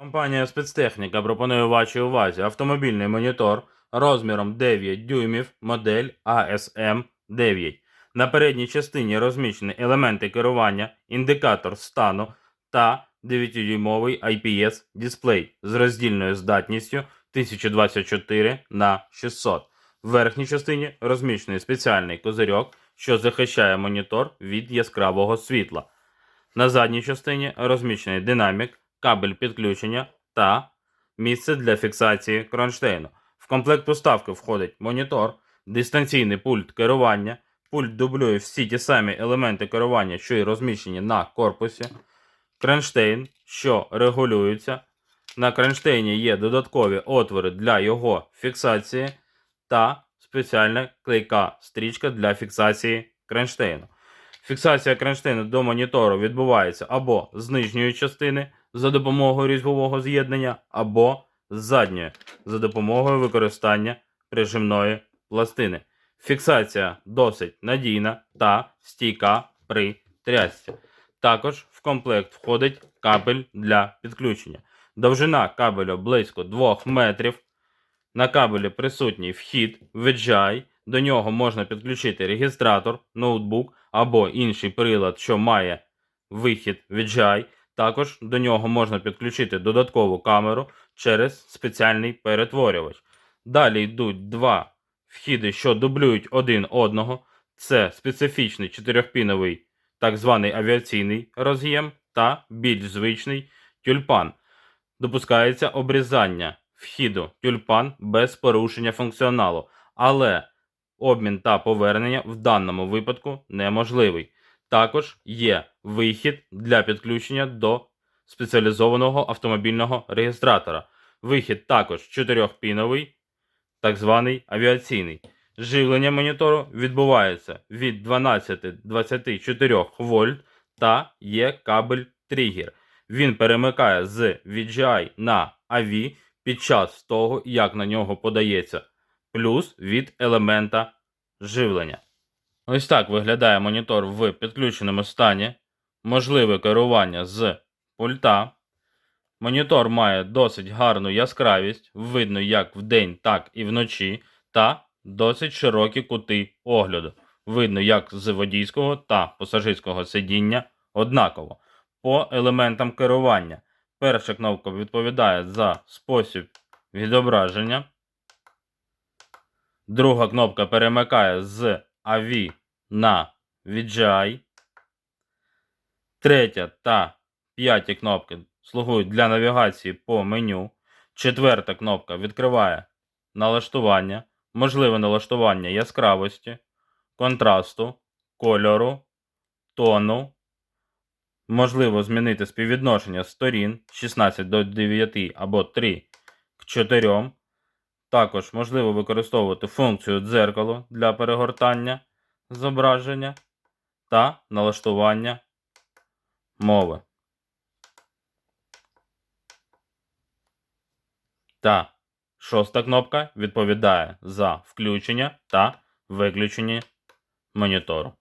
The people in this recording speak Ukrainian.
Компанія спецтехніка пропонує вашій увазі автомобільний монітор розміром 9 дюймів модель ASM 9. На передній частині розміщені елементи керування, індикатор стану та 9-дюймовий IPS дисплей з роздільною здатністю 1024 на 600. В верхній частині розміщений спеціальний козирьок, що захищає монітор від яскравого світла. На задній частині розміщений динамік, кабель підключення та місце для фіксації кронштейну. В комплект поставки входить монітор, дистанційний пульт керування. Пульт дублює всі ті самі елементи керування, що й розміщені на корпусі, кронштейн, що регулюється. На кронштейні є додаткові отвори для його фіксації та спеціальна клейка стрічка для фіксації кронштейну. Фіксація кронштейну до монітору відбувається або з нижньої частини за допомогою різьбового з'єднання, або з задньої за допомогою використання прижимної пластини. Фіксація досить надійна та стійка при трясці. Також в комплект входить кабель для підключення. Довжина кабелю близько 2 метрів. На кабелі присутній вхід VGI. До нього можна підключити регістратор, ноутбук або інший прилад, що має вихід VGI. Також до нього можна підключити додаткову камеру через спеціальний перетворювач. Далі йдуть два вхіди, що дублюють один одного. Це специфічний чотирьохпіновий так званий авіаційний роз'єм та більш звичний тюльпан. Допускається обрізання вхіду тюльпан без порушення функціоналу, але обмін та повернення в даному випадку неможливий. Також є вихід для підключення до спеціалізованого автомобільного реєстратора. Вихід також чотирьохпіновий, так званий авіаційний. Живлення монітору відбувається від 12-24 вольт та є кабель тригер. Він перемикає з VGI на AV під час того, як на нього подається плюс від елемента живлення. Ось так виглядає монітор в підключеному стані. Можливе керування з пульта. Монітор має досить гарну яскравість, видно як вдень, так і вночі, та досить широкі кути огляду. Видно як з водійського та пасажирського сидіння однаково. По елементам керування. Перша кнопка відповідає за спосіб відображення. Друга кнопка перемикає з AV на VGI. Третя та п'яті кнопки слугують для навігації по меню. Четверта кнопка відкриває налаштування, можливе налаштування яскравості, контрасту, кольору, тону. Можливо змінити співвідношення сторін 16 до 9 або 3 к 4. Також можливо використовувати функцію дзеркало для перегортання зображення та налаштування мови. Та шоста кнопка відповідає за включення та виключення монітору.